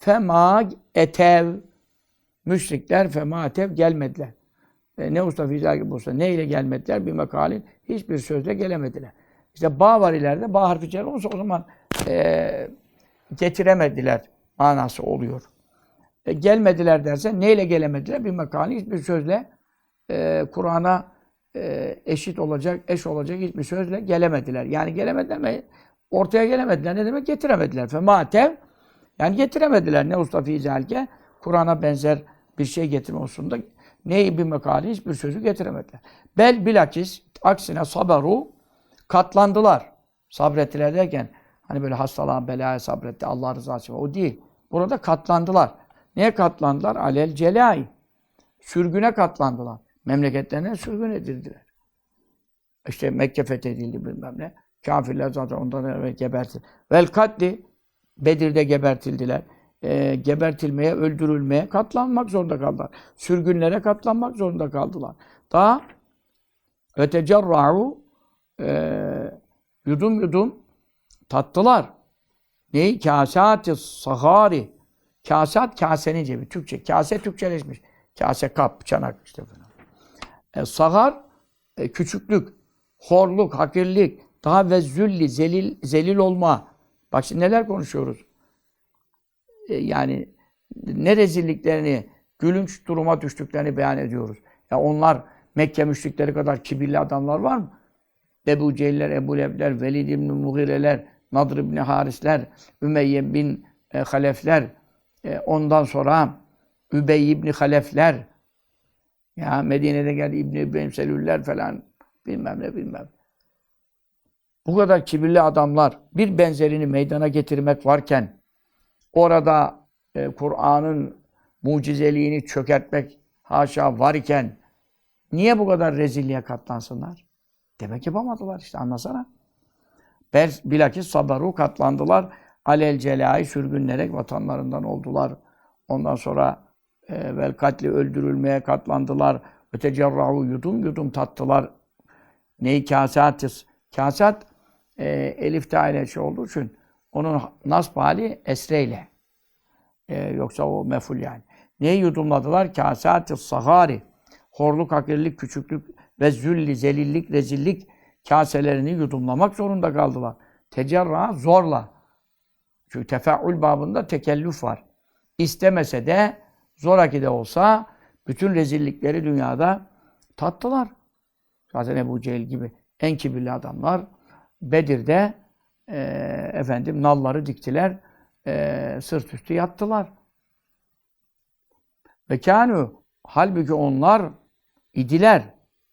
Fema etev. Müşrikler fema etev gelmediler. E, ne usta fizâ gibi olsa ne ile gelmediler? Bir mekalin hiçbir sözle gelemediler. İşte ba var ileride. Ba harfi cer olursa o zaman e, getiremediler manası oluyor. E, gelmediler derse neyle gelemediler? Bir mekalin hiçbir sözle e, Kur'an'a e, eşit olacak, eş olacak hiçbir sözle gelemediler. Yani gelemediler mi? Ortaya gelemediler. Ne demek? Getiremediler. Fematev yani getiremediler. Ne usta fi zelke Kur'an'a benzer bir şey getirme hususunda neyi bir mekali hiçbir sözü getiremediler. Bel bilakis aksine sabaru katlandılar. Sabrettiler derken hani böyle hastalığa, belaya sabretti, Allah rızası için. O değil. Burada katlandılar. Neye katlandılar? Alel celai. Sürgüne katlandılar. Memleketlerine sürgün edildiler. İşte Mekke fethedildi bilmem ne. Kafirler zaten ondan evvel gebertildi. Vel katli Bedir'de gebertildiler. Ee, gebertilmeye, öldürülmeye katlanmak zorunda kaldılar. Sürgünlere katlanmak zorunda kaldılar. Daha ve tecerra'u e, yudum yudum tattılar. Neyi? Kâsâti sahari. Kâsat kasenin cebi. Türkçe. Kase Türkçeleşmiş. Kase kap, çanak işte falan. E, sahar e, küçüklük, horluk, hakirlik, daha ve zülli, zelil, zelil olma. Bak şimdi neler konuşuyoruz. E, yani ne rezilliklerini, gülünç duruma düştüklerini beyan ediyoruz. Ya onlar Mekke müşrikleri kadar kibirli adamlar var mı? Ebu Cehiller, Ebu Lebler, Velid ibn Mughireler, Nadr ibn Harisler, Ümeyye bin e, Halefler, e, ondan sonra Übey ibn Halefler, ya Medine'de geldi İbn İbrahim Selüller falan bilmem ne bilmem. Bu kadar kibirli adamlar bir benzerini meydana getirmek varken orada e, Kur'an'ın mucizeliğini çökertmek haşa var iken niye bu kadar rezilliğe katlansınlar? Demek yapamadılar işte anlasana. Bilakis sabaru katlandılar. Alel celai sürgünlerek vatanlarından oldular. Ondan sonra e, vel katli öldürülmeye katlandılar. Ötecerrahu yudum yudum tattılar. Neyi kasatis? Kasat e, elif tane şey olduğu için onun nasb hali esreyle. E, yoksa o meful yani. Neyi yudumladılar? Kasatis sahari. Horluk, hakirlik, küçüklük ve zülli, zelillik, rezillik kaselerini yudumlamak zorunda kaldılar. Tecerra zorla. Çünkü tefeül babında tekellüf var. İstemese de zoraki de olsa bütün rezillikleri dünyada tattılar. Zaten Ebu Cehil gibi en kibirli adamlar Bedir'de e, efendim nalları diktiler, e, sırt üstü yattılar. Ve kânû halbuki onlar idiler,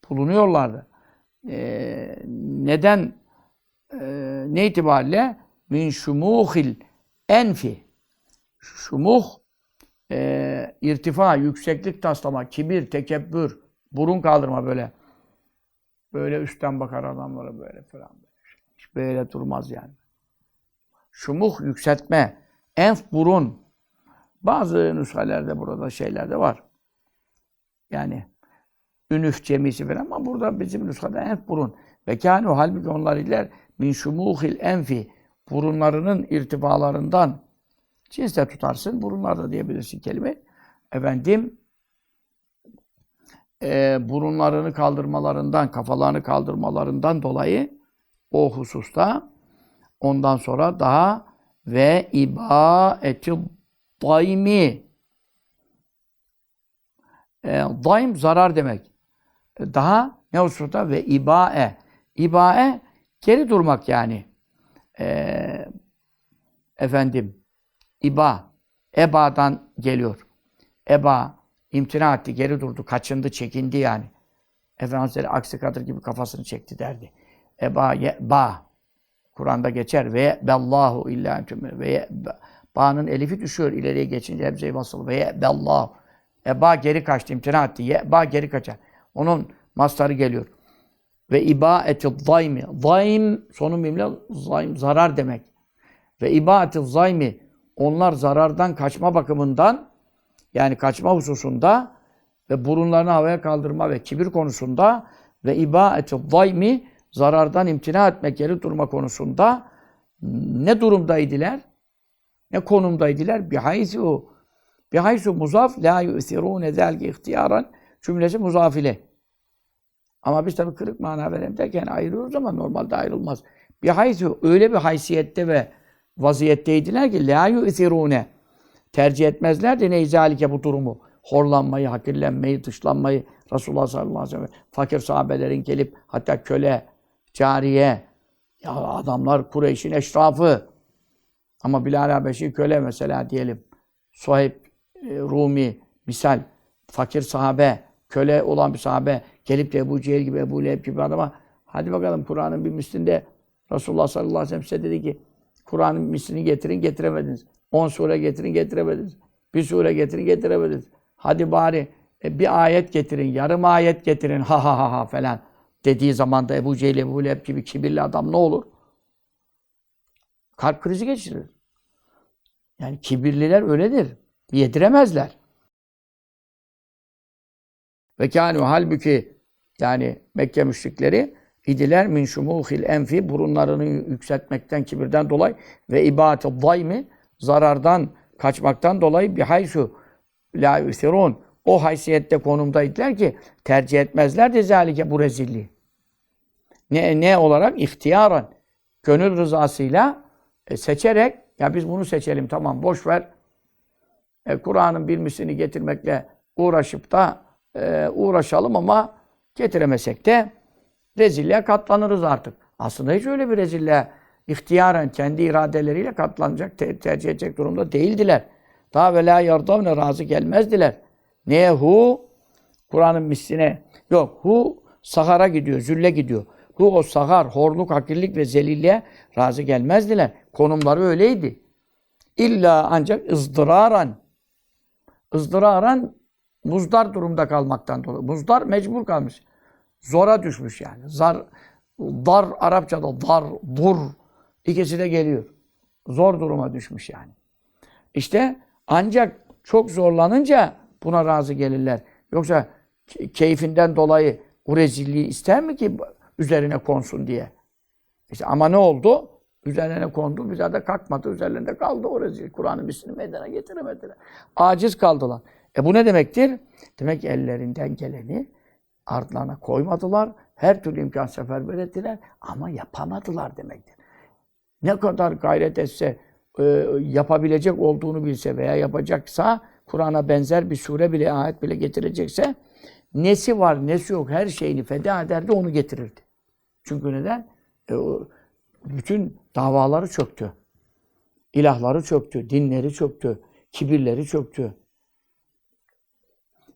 bulunuyorlardı. E, neden? E, ne itibariyle? Min şumuhil enfi. Şumuh e, irtifa, yükseklik taslama, kibir, tekebbür, burun kaldırma böyle. Böyle üstten bakar adamlara böyle falan. Hiç böyle durmaz yani. Şumuh yükseltme, enf burun. Bazı nüshalerde burada şeylerde var. Yani ünüf cemisi falan ama burada bizim nüshada enf burun. Ve kânu halbuki onlar iler min şumuhil enfi burunlarının irtifalarından Cinsle tutarsın. Burunlarda diyebilirsin kelime. Efendim e, burunlarını kaldırmalarından, kafalarını kaldırmalarından dolayı o hususta ondan sonra daha ve ibaeti daimi e, daim zarar demek. Daha ne hususta ve ibae ibae geri durmak yani. E, efendim İba, Eba'dan geliyor. Eba imtina etti, geri durdu, kaçındı, çekindi yani. Efendimiz aksi kadır gibi kafasını çekti derdi. Eba ye ba. Kur'an'da geçer ve bellahu illa entüm ve ba'nın elifi düşüyor ileriye geçince hepsi basılı ve bellahu. Eba geri kaçtı, imtina etti. Ye ba geri kaçar. Onun mastarı geliyor. Ve ibaeti zaymi. Zaym sonu mimle zaym zarar demek. Ve ibaeti zaymi onlar zarardan kaçma bakımından yani kaçma hususunda ve burunlarını havaya kaldırma ve kibir konusunda ve ibaeti zaymi zarardan imtina etmek, geri durma konusunda ne durumdaydılar? Ne konumdaydılar? Bihaysu bihaysu muzaf la yu'thirune zelki ihtiyaran cümlesi muzafile. Ama biz tabii kırık mana verelim derken ayırıyoruz ama normalde ayrılmaz. Bihaysu öyle bir haysiyette ve vaziyetteydiler ki la yu'thirune tercih etmezlerdi ne izalike bu durumu. Horlanmayı, hakirlenmeyi, dışlanmayı Resulullah sallallahu aleyhi ve sellem fakir sahabelerin gelip hatta köle, cariye ya adamlar Kureyş'in eşrafı ama Bilal Habeşi köle mesela diyelim. Suheyb e, Rumi misal fakir sahabe, köle olan bir sahabe gelip de Ebu Cehil gibi, Ebu Leheb gibi adama hadi bakalım Kur'an'ın bir mislinde Resulullah sallallahu aleyhi ve sellem size dedi ki Kur'an'ın mislini getirin getiremediniz. 10 sure getirin getiremediniz. Bir sure getirin getiremediniz. Hadi bari e, bir ayet getirin, yarım ayet getirin ha ha ha ha falan dediği zaman da Ebu Cehil, Ebu Leheb gibi kibirli adam ne olur? Kalp krizi geçirir. Yani kibirliler öyledir. Yediremezler. Ve kânû halbuki yani Mekke müşrikleri idiler min şumuhil enfi burunlarını yükseltmekten kibirden dolayı ve ibadeti daymi zarardan kaçmaktan dolayı bir haysu la yusirun o haysiyette konumdaydılar ki tercih etmezler de zalike bu rezilliği. Ne, ne olarak? İhtiyaran. Gönül rızasıyla e, seçerek ya biz bunu seçelim tamam boş ver. E, Kur'an'ın bir mislini getirmekle uğraşıp da e, uğraşalım ama getiremesek de rezilliğe katlanırız artık. Aslında hiç öyle bir rezilliğe ihtiyaren kendi iradeleriyle katlanacak, te- tercih edecek durumda değildiler. Daha ve la yardavne razı gelmezdiler. Neye hu? Kur'an'ın misline. Yok hu sahara gidiyor, zülle gidiyor. Hu o sahar, horluk, hakirlik ve zelilliğe razı gelmezdiler. Konumları öyleydi. İlla ancak ızdıraran. ızdıraran muzdar durumda kalmaktan dolayı. Muzdar mecbur kalmış. Zora düşmüş yani. Zar, dar Arapçada dar, dur ikisi de geliyor. Zor duruma düşmüş yani. İşte ancak çok zorlanınca buna razı gelirler. Yoksa ke- keyfinden dolayı o rezilliği ister mi ki üzerine konsun diye? İşte ama ne oldu? Üzerine kondu, bize de kalkmadı, üzerlerinde kaldı o rezil. Kur'an'ın mislini meydana getiremediler. Aciz kaldılar. E bu ne demektir? Demek ki ellerinden geleni ardlarına koymadılar. Her türlü imkan seferber ettiler ama yapamadılar demektir. Ne kadar gayret etse, e, yapabilecek olduğunu bilse veya yapacaksa, Kur'an'a benzer bir sure bile, ayet bile getirecekse, nesi var, nesi yok, her şeyini feda ederdi, onu getirirdi. Çünkü neden? E, o, bütün davaları çöktü. İlahları çöktü, dinleri çöktü, kibirleri çöktü.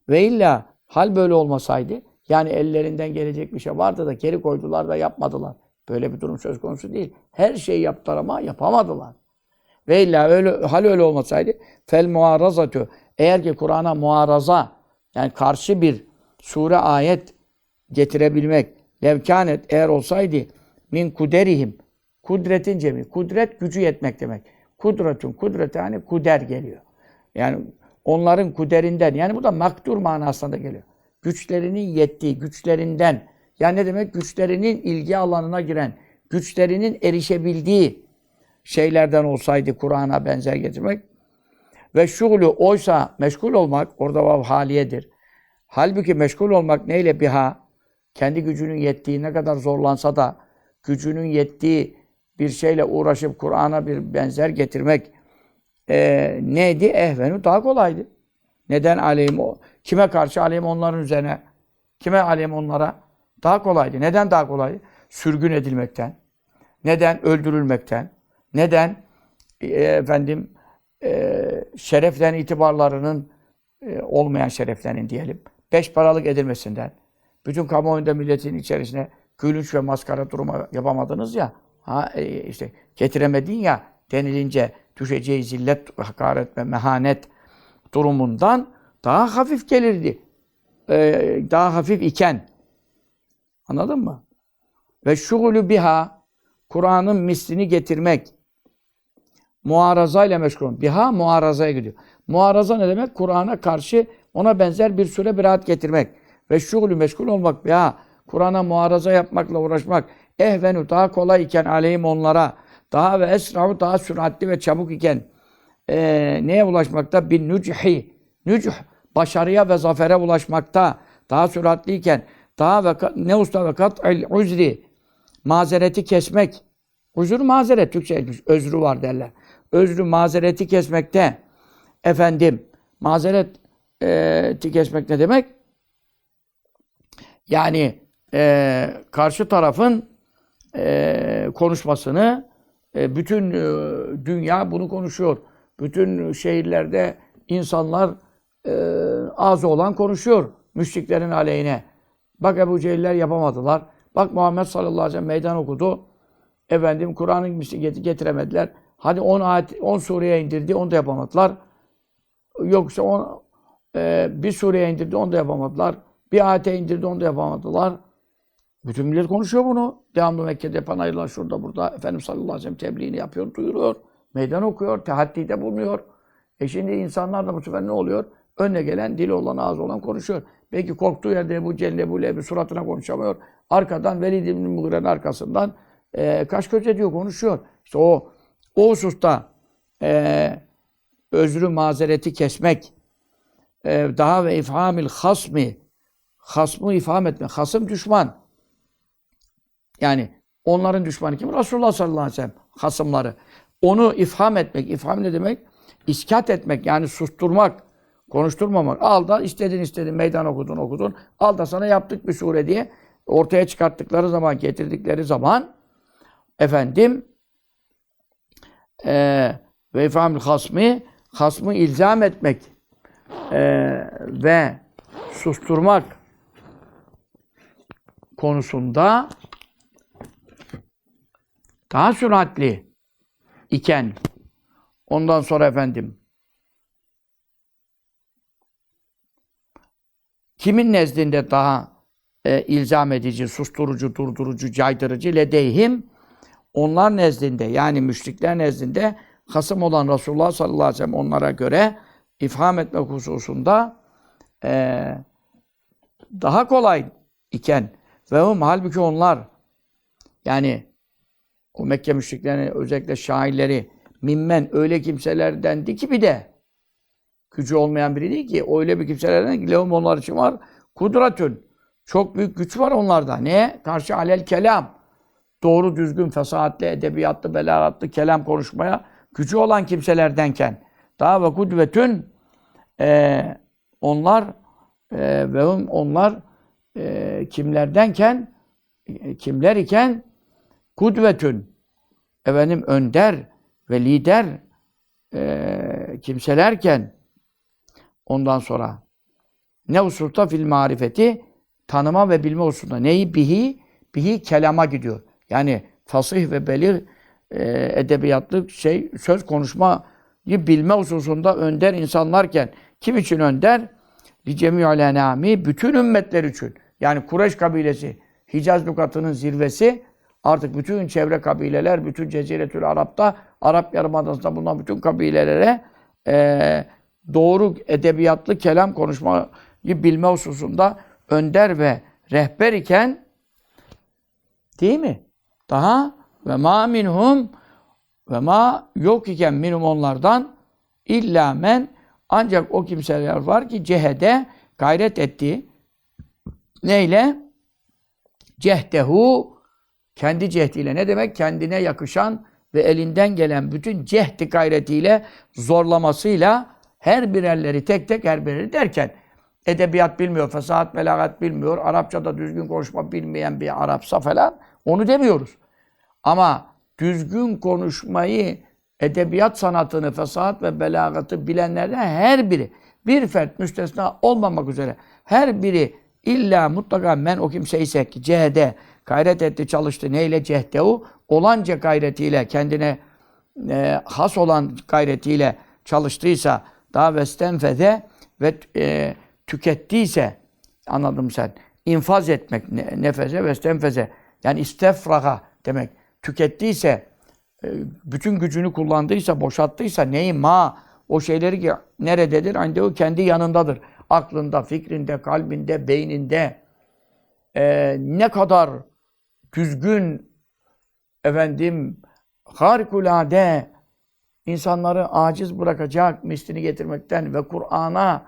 Ve illa hal böyle olmasaydı, yani ellerinden gelecek bir şey vardı da geri koydular da yapmadılar. Böyle bir durum söz konusu değil. Her şeyi yaptılar ama yapamadılar. Ve illa öyle, hal öyle olmasaydı fel muarazatü eğer ki Kur'an'a muaraza yani karşı bir sure ayet getirebilmek levkânet eğer olsaydı min kuderihim kudretin cemi kudret gücü yetmek demek. Kudretun kudret yani kuder geliyor. Yani onların kuderinden yani bu da maktur manasında geliyor. Güçlerinin yettiği, güçlerinden yani ne demek? Güçlerinin ilgi alanına giren, güçlerinin erişebildiği şeylerden olsaydı Kur'an'a benzer getirmek. Ve şuglu oysa meşgul olmak, orada vav haliyedir. Halbuki meşgul olmak neyle biha? Kendi gücünün yettiği ne kadar zorlansa da gücünün yettiği bir şeyle uğraşıp Kur'an'a bir benzer getirmek e, neydi? Ehvenu daha kolaydı. Neden aleyhim o? Kime karşı aleyhim onların üzerine? Kime aleyhim onlara? Daha kolaydı. Neden daha kolaydı? Sürgün edilmekten. Neden? Öldürülmekten. Neden? E, efendim e, şereflerin, itibarlarının e, olmayan şereflerinin diyelim. Beş paralık edilmesinden. Bütün kamuoyunda milletin içerisine gülünç ve maskara durumu yapamadınız ya. Ha, e, işte getiremedin ya denilince düşeceği zillet, hakaret ve mehanet durumundan daha hafif gelirdi. Ee, daha hafif iken. Anladın mı? Ve şugulü biha Kur'an'ın mislini getirmek. Muaraza ile meşgul. Biha muarazaya gidiyor. Muaraza ne demek? Kur'an'a karşı ona benzer bir süre biraat getirmek. Ve şugulü meşgul olmak biha. Kur'an'a muaraza yapmakla uğraşmak. Ehvenu daha kolay iken aleyhim onlara. Daha ve esra'u daha süratli ve çabuk iken. e, neye ulaşmakta? Bir nüchi. Nüch başarıya ve zafere ulaşmakta. Daha süratliyken daha ve ne usta ve kat'il uzri mazereti kesmek. Uzur mazeret Türkçe özrü var derler. Özrü mazereti kesmekte. Efendim mazeret e, kesmek ne demek? Yani e, karşı tarafın e, konuşmasını e, bütün e, dünya bunu konuşuyor. Bütün şehirlerde insanlar e, ağzı olan konuşuyor müşriklerin aleyhine. Bak Ebu Cehiller yapamadılar. Bak Muhammed sallallahu aleyhi ve sellem meydan okudu. Efendim Kur'an'ı get- getiremediler. Hadi 10 ayet 10 sureye indirdi onu da yapamadılar. Yoksa on, e, bir sureye indirdi onu da yapamadılar. Bir ayete indirdi onu da yapamadılar. Bütün millet konuşuyor bunu. Devamlı Mekke'de panayırlar şurada burada. Efendimiz sallallahu aleyhi ve sellem tebliğini yapıyor, duyuruyor. Meydan okuyor, tehaddide bulunuyor. E şimdi insanlar da bu sefer ne oluyor? Önüne gelen, dili olan, ağzı olan konuşuyor. Belki korktuğu yerde bu Celle, bu Lebi suratına konuşamıyor. Arkadan Velid İbn Mughire'nin arkasından e, kaş göz ediyor, konuşuyor. İşte o, o hususta e, özrü mazereti kesmek, e, daha ve ifhamil hasmi, hasmı ifham etmek. Hasım düşman. Yani onların düşmanı kim? Resulullah sallallahu aleyhi ve sellem hasımları. Onu ifham etmek. İfham ne demek? İskat etmek yani susturmak, konuşturmamak. Al da istedin istedin meydan okudun okudun. Al da sana yaptık bir sure diye ortaya çıkarttıkları zaman, getirdikleri zaman efendim ve ifhamül hasmi hasmı ilzam etmek eee, ve susturmak konusunda daha süratli iken ondan sonra efendim kimin nezdinde daha e, ilzam edici, susturucu, durdurucu, caydırıcı ledeyhim onlar nezdinde yani müşrikler nezdinde hasım olan Resulullah sallallahu aleyhi ve sellem onlara göre ifham etmek hususunda e, daha kolay iken ve hum halbuki onlar yani o Mekke müşriklerinin özellikle şairleri mimmen öyle kimselerdendi ki bir de gücü olmayan biri değil ki öyle bir kimselerden ki lehum onlar için var kudretün çok büyük güç var onlarda. Neye? Karşı alel kelam. Doğru düzgün, fesahatli, edebiyatlı, belagatlı kelam konuşmaya gücü olan kimselerdenken daha ve kudvetün e, onlar e, ve onlar e, kimlerdenken e, kimler iken? Kudvetün efendim önder ve lider e, kimselerken. Ondan sonra ne hususta? Fil marifeti tanıma ve bilme hususunda. Neyi? Bihi bihi kelama gidiyor. Yani fasih ve belir e, edebiyatlı şey söz konuşmayı bilme hususunda önder insanlarken. Kim için önder? Li cemi'ül enami bütün ümmetler için. Yani Kureyş kabilesi Hicaz lukatının zirvesi artık bütün çevre kabileler, bütün Ceziretül Arap'ta, Arap Yarımadası'nda bulunan bütün kabilelere e, doğru edebiyatlı kelam konuşmayı bilme hususunda önder ve rehber iken değil mi? Daha ve ma minhum ve ma yok iken minhum onlardan illa men ancak o kimseler var ki cehede gayret etti. Neyle? Cehdehu kendi cehdiyle ne demek? Kendine yakışan ve elinden gelen bütün cehdi gayretiyle zorlamasıyla her birerleri tek tek her bireri derken edebiyat bilmiyor, fesahat, belagat bilmiyor, Arapçada düzgün konuşma bilmeyen bir Arapsa falan onu demiyoruz. Ama düzgün konuşmayı, edebiyat sanatını, fesahat ve belagatı bilenlerden her biri, bir fert müstesna olmamak üzere her biri illa mutlaka men o kimse ise ki cehde gayret etti, çalıştı. Neyle cehdehu? Olanca gayretiyle, kendine e, has olan gayretiyle çalıştıysa daha vestenfede ve e, tükettiyse anladım sen. infaz etmek ne, nefese ve stenfeze yani istefraha demek. Tükettiyse bütün gücünü kullandıysa, boşalttıysa neyi ma o şeyleri ki nerededir? Ancak o kendi yanındadır. Aklında, fikrinde, kalbinde, beyninde e, ne kadar düzgün efendim harikulade insanları aciz bırakacak mislini getirmekten ve Kur'an'a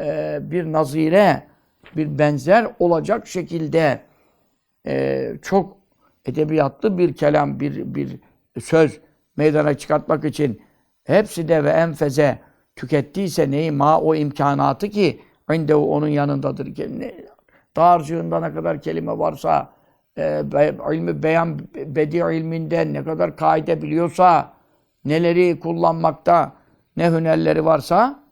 e, bir nazire, bir benzer olacak şekilde e, çok edebiyatlı bir kelam, bir, bir söz meydana çıkartmak için hepsi de ve enfeze tükettiyse neyi ma o imkanatı ki inde onun yanındadır. ki dağarcığında ne kadar kelime varsa e, ilmi beyan bedi ilminden ne kadar kaide biliyorsa neleri kullanmakta ne hünerleri varsa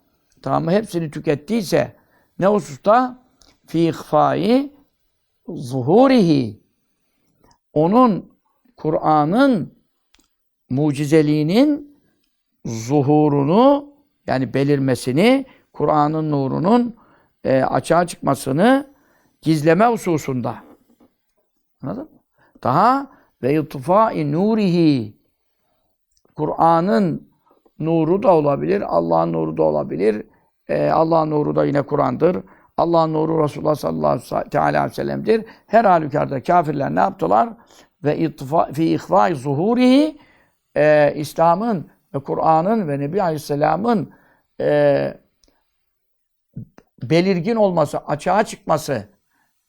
tamam mı? hepsini tükettiyse ne hususta fi ihfai zuhurihi onun Kur'an'ın mucizeliğinin zuhurunu yani belirmesini, Kur'an'ın nurunun e, açığa çıkmasını gizleme hususunda. Anladın mı? Daha ve ittifai nurihi Kur'an'ın nuru da olabilir, Allah'ın nuru da olabilir. E, Allah'ın nuru da yine Kur'an'dır. Allah'ın nuru Resulullah sallallahu aleyhi ve sellem'dir. Her halükarda kafirler ne yaptılar? Ve ittifa, fi ihfai zuhurihi e, İslam'ın Kur'an'ın ve Nebi Aleyhisselam'ın e, belirgin olması, açığa çıkması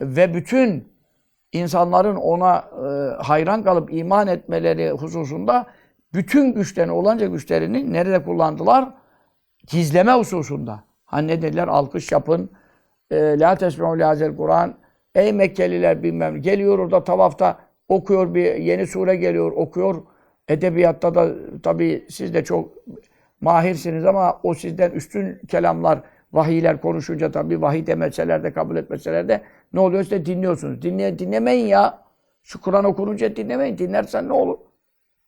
ve bütün insanların ona e, hayran kalıp iman etmeleri hususunda bütün güçlerini, olanca güçlerini nerede kullandılar? Gizleme hususunda. Hani ne dediler? Alkış yapın. E, La tesme'u lihazel Kur'an. Ey Mekkeliler bilmem. Geliyor orada tavafta okuyor bir yeni sure geliyor okuyor. Edebiyatta da tabii siz de çok mahirsiniz ama o sizden üstün kelamlar, vahiyler konuşunca tabii vahiy demeseler de kabul etmeseler de ne oluyor işte dinliyorsunuz. Dinle, dinlemeyin ya. Şu Kur'an okununca dinlemeyin. Dinlersen ne olur?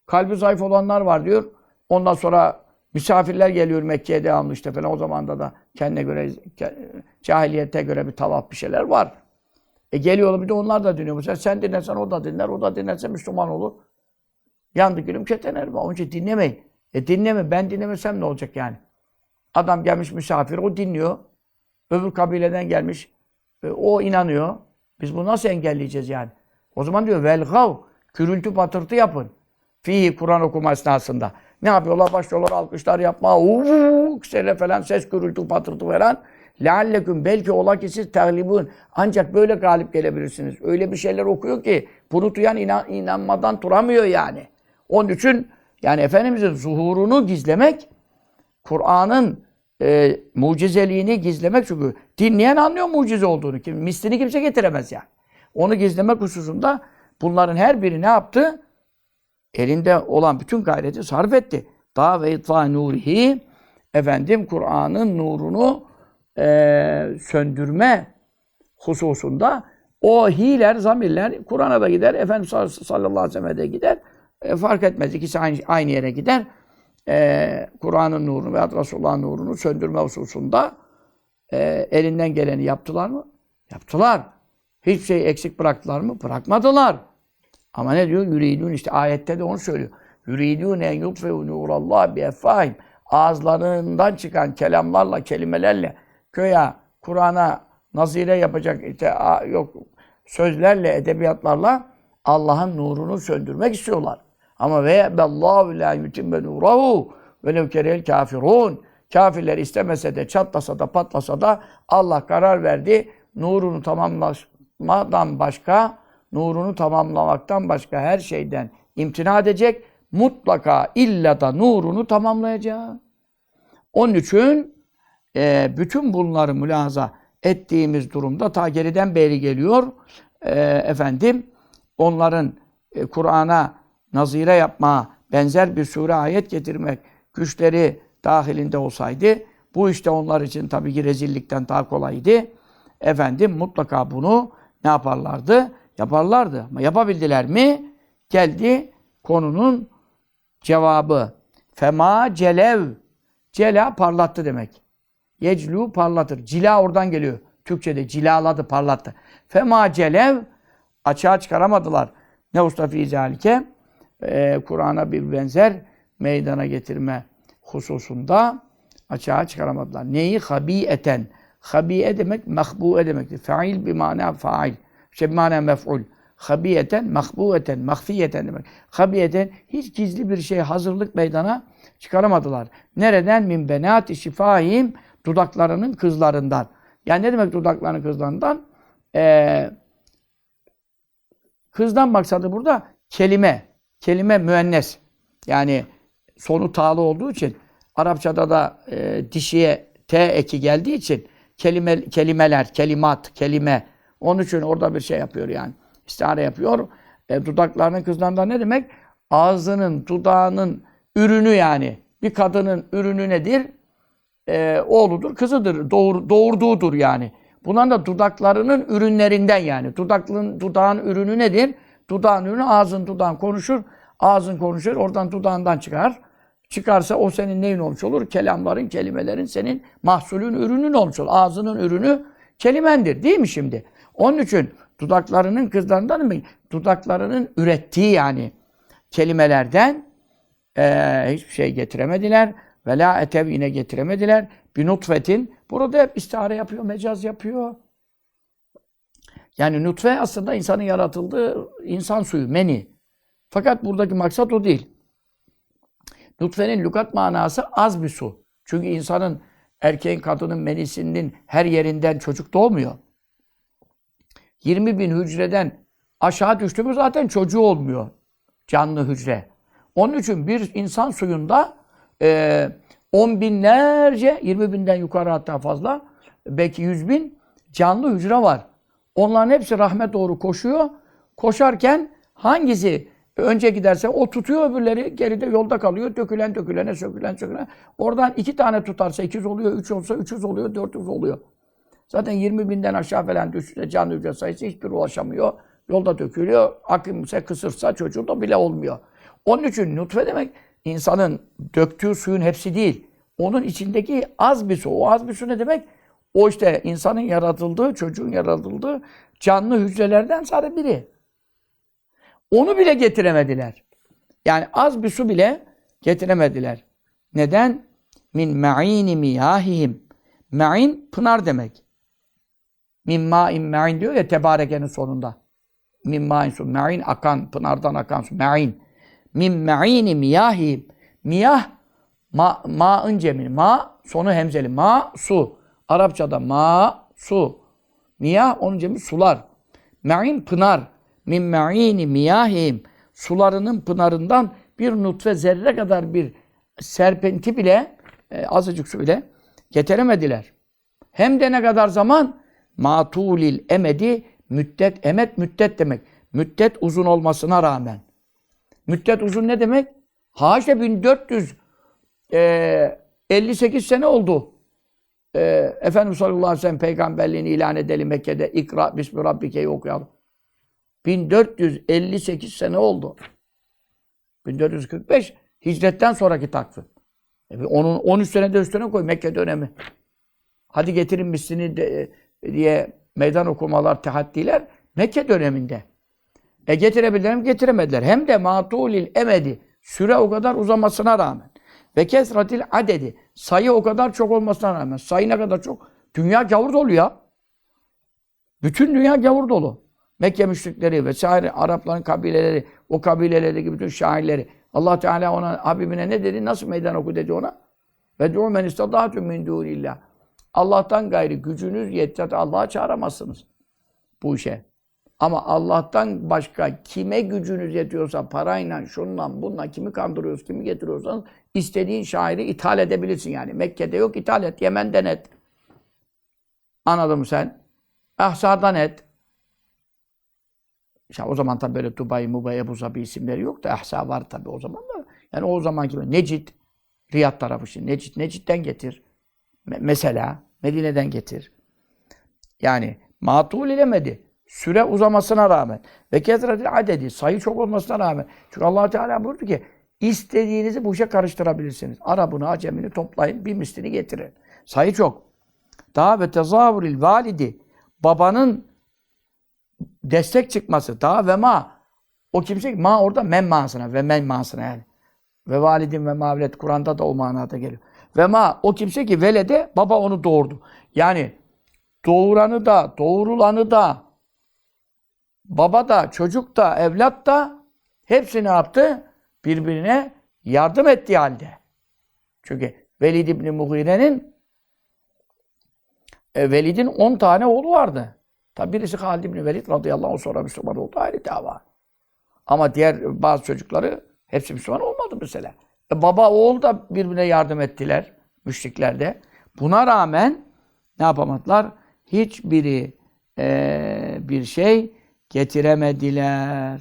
Kalbi zayıf olanlar var diyor. Ondan sonra misafirler geliyor Mekke'ye devamlı işte falan. O zaman da kendine göre, cahiliyete göre bir tavaf bir şeyler var. E geliyorlar bir de onlar da dinliyor. Mesela sen dinlersen o da dinler, o da dinlerse Müslüman olur. Yandı gülüm ketener mi? Onun için dinlemeyin. E dinleme. Ben dinlemesem ne olacak yani? Adam gelmiş misafir, o dinliyor. Öbür kabileden gelmiş, e, o inanıyor. Biz bunu nasıl engelleyeceğiz yani? O zaman diyor velgav, gürültü patırtı yapın. Fihi Kur'an okuma esnasında. Ne yapıyorlar? Başlıyorlar alkışlar yapma. Uuu, sele falan ses gürültü patırtı veren. Lealleküm belki ola ki siz teglibun. Ancak böyle galip gelebilirsiniz. Öyle bir şeyler okuyor ki bunu duyan inan, inanmadan duramıyor yani. Onun için yani Efendimiz'in zuhurunu gizlemek, Kur'an'ın e, mucizeliğini gizlemek çünkü dinleyen anlıyor mucize olduğunu. Kim, mislini kimse getiremez yani. Onu gizlemek hususunda bunların her biri ne yaptı? Elinde olan bütün gayreti sarf etti. Daha ve itfa nurihi efendim Kur'an'ın nurunu e, söndürme hususunda o hiler, zamirler Kur'an'a da gider, Efendimiz sallallahu aleyhi ve sellem'e de gider. E, fark etmez. İkisi aynı, aynı yere gider. E, Kur'an'ın nurunu veya Resulullah'ın nurunu söndürme hususunda e, elinden geleni yaptılar mı? Yaptılar. Hiçbir şey eksik bıraktılar mı? Bırakmadılar. Ama ne diyor? Yüridun işte ayette de onu söylüyor. Yüridun en yutfe'u nurallah bi effahim. Ağızlarından çıkan kelamlarla, kelimelerle köye, Kur'an'a nazire yapacak işte yok sözlerle, edebiyatlarla Allah'ın nurunu söndürmek istiyorlar. Ama ve bellahu la yutimme nurahu ve lev kerel kafirun. Kafirler istemese de çatlasa da patlasa da Allah karar verdi. Nurunu tamamlamadan başka, nurunu tamamlamaktan başka her şeyden imtina edecek. Mutlaka illa da nurunu tamamlayacak. Onun için e, bütün bunları mülahaza ettiğimiz durumda ta geriden beri geliyor. E, efendim onların e, Kur'an'a nazire yapma, benzer bir sure ayet getirmek güçleri dahilinde olsaydı bu işte onlar için tabii ki rezillikten daha kolaydı. Efendim mutlaka bunu ne yaparlardı? Yaparlardı. Ama yapabildiler mi? Geldi konunun cevabı. Fema celev. Cela parlattı demek. Yeclu parlatır. Cila oradan geliyor. Türkçe'de cilaladı, parlattı. Fema celev açığa çıkaramadılar. Ne usta fi zalike? Ee, Kur'an'a bir benzer meydana getirme hususunda açığa çıkaramadılar. Neyi? Habiyeten. Habiye demek, mehbu'e demektir. Fail bir mana fail. Şey bir mana mef'ul. habiyeten, mahbuyeten, mahfiyeten demek. Habiyeten hiç gizli bir şey hazırlık meydana çıkaramadılar. Nereden? Min benati şifahim dudaklarının kızlarından. Yani ne demek dudaklarının kızlarından? Ee, kızdan maksadı burada kelime. Kelime müennes. Yani sonu ta'lı olduğu için Arapçada da e, dişiye T eki geldiği için kelime, kelimeler, kelimat, kelime. Onun için orada bir şey yapıyor yani. İstihare yapıyor. E, dudaklarının kızlarından ne demek? Ağzının, dudağının ürünü yani. Bir kadının ürünü nedir? E, oğludur, kızıdır. Doğur, doğurduğudur yani. Bunların da dudaklarının ürünlerinden yani. Dudaklığın, dudağın ürünü nedir? Dudağın ürünü ağzın, dudağın konuşur. Ağzın konuşur, oradan dudağından çıkar. Çıkarsa o senin neyin olmuş olur? Kelamların, kelimelerin senin mahsulün, ürünün olmuş olur. Ağzının ürünü kelimendir değil mi şimdi? Onun için dudaklarının kızlarından mı? Dudaklarının ürettiği yani kelimelerden eee, hiçbir şey getiremediler. Ve la etev yine getiremediler. Bir nutfetin. Burada hep istihare yapıyor, mecaz yapıyor. Yani nutfe aslında insanın yaratıldığı insan suyu, meni. Fakat buradaki maksat o değil. Nutfenin lügat manası az bir su. Çünkü insanın, erkeğin, kadının menisinin her yerinden çocuk doğmuyor. 20 bin hücreden aşağı düştü mü zaten çocuğu olmuyor. Canlı hücre. Onun için bir insan suyunda e, on binlerce, 20 binden yukarı hatta fazla, belki 100 bin canlı hücre var. Onların hepsi rahme doğru koşuyor. Koşarken hangisi önce giderse o tutuyor öbürleri geride yolda kalıyor. Dökülen dökülene sökülen sökülen. Oradan iki tane tutarsa 200 oluyor, 3 olsa 300 oluyor, 400 oluyor. Zaten 20 binden aşağı falan düşse canlı hücre sayısı hiçbir ulaşamıyor. Yolda dökülüyor. Akımsa kısırsa çocuğu da bile olmuyor. Onun için nutfe demek insanın döktüğü suyun hepsi değil. Onun içindeki az bir su. O az bir su ne demek? O işte insanın yaratıldığı, çocuğun yaratıldığı canlı hücrelerden sadece biri. Onu bile getiremediler. Yani az bir su bile getiremediler. Neden? Min ma'ini miyahihim. Ma'in pınar demek. Min ma'in ma'in diyor ya tebarekenin sonunda. Min ma'in su. Ma'in akan, pınardan akan su. Ma'in. Min ma'ini miyahihim. Miyah ma, ma'ın cemini. Ma sonu hemzeli. Ma su. Arapçada ma su. Miyah onun cemi sular. Ma'in pınar. Min ma'ini miyahihim. Sularının pınarından bir nutfe zerre kadar bir serpenti bile e, azıcık su bile getiremediler. Hem de ne kadar zaman? Matulil emedi müddet, emet müddet demek. Müddet uzun olmasına rağmen. Müddet uzun ne demek? Haşa 1458 sene oldu. E, Efendimiz sallallahu aleyhi ve sellem peygamberliğini ilan edelim Mekke'de. İkra bismi rabbike'yi okuyalım. 1458 sene oldu. 1445 hicretten sonraki takvim. E, onun 13 sene de üstüne koy Mekke dönemi. Hadi getirin mislini de, diye meydan okumalar, tehaddiler Mekke döneminde. E getirebildiler mi? Getiremediler. Hem de matulil emedi. Süre o kadar uzamasına rağmen. Ve kesratil adedi. Sayı o kadar çok olmasına rağmen. Sayı ne kadar çok? Dünya gavur dolu ya. Bütün dünya gavur dolu. Mekke müşrikleri vesaire Arapların kabileleri, o kabilelerdeki bütün şairleri. Allah Teala ona Habibine ne dedi? Nasıl meydan oku dedi ona? Ve du'u men istadâtü min dûnillah. Allah'tan gayri gücünüz yetse Allah'a çağıramazsınız bu işe. Ama Allah'tan başka kime gücünüz yetiyorsa parayla, şunla, bununla kimi kandırıyoruz, kimi getiriyorsanız istediğin şairi ithal edebilirsin yani. Mekke'de yok ithal et, Yemen'den et. Anladın mı sen? Ahsa'dan et. İşte o zaman tabi böyle Dubai, Mubai, Ebu Zabi isimleri yok da Ahsa var tabi o zaman da. Yani o zaman gibi Necid, Riyad tarafı şimdi. Necid, Necid'den getir. Me- mesela Medine'den getir. Yani matul ilemedi. Süre uzamasına rağmen ve kezretil adedi sayı çok olmasına rağmen. Çünkü Allah Teala buyurdu ki istediğinizi bu işe karıştırabilirsiniz. Arabını, acemini toplayın, bir mislini getirin. Sayı çok. Daha ve tezavuril validi babanın destek çıkması. Daha ve ma o kimse ma orada men manasına ve men manasına yani. Ve validin ve mavlet Kur'an'da da o manada geliyor. Ve ma o kimse ki velede baba onu doğurdu. Yani doğuranı da doğurulanı da baba da, çocuk da, evlat da hepsi ne yaptı? Birbirine yardım ettiği halde. Çünkü Velid İbni Mughire'nin e, Velid'in 10 tane oğlu vardı. Tabi birisi Halid İbni Velid radıyallahu anh sonra Müslüman oldu ayrı dava. Ama diğer bazı çocukları hepsi Müslüman olmadı mesela. E, baba oğul da birbirine yardım ettiler müşriklerde. Buna rağmen ne yapamadılar? Hiçbiri e, bir şey getiremediler.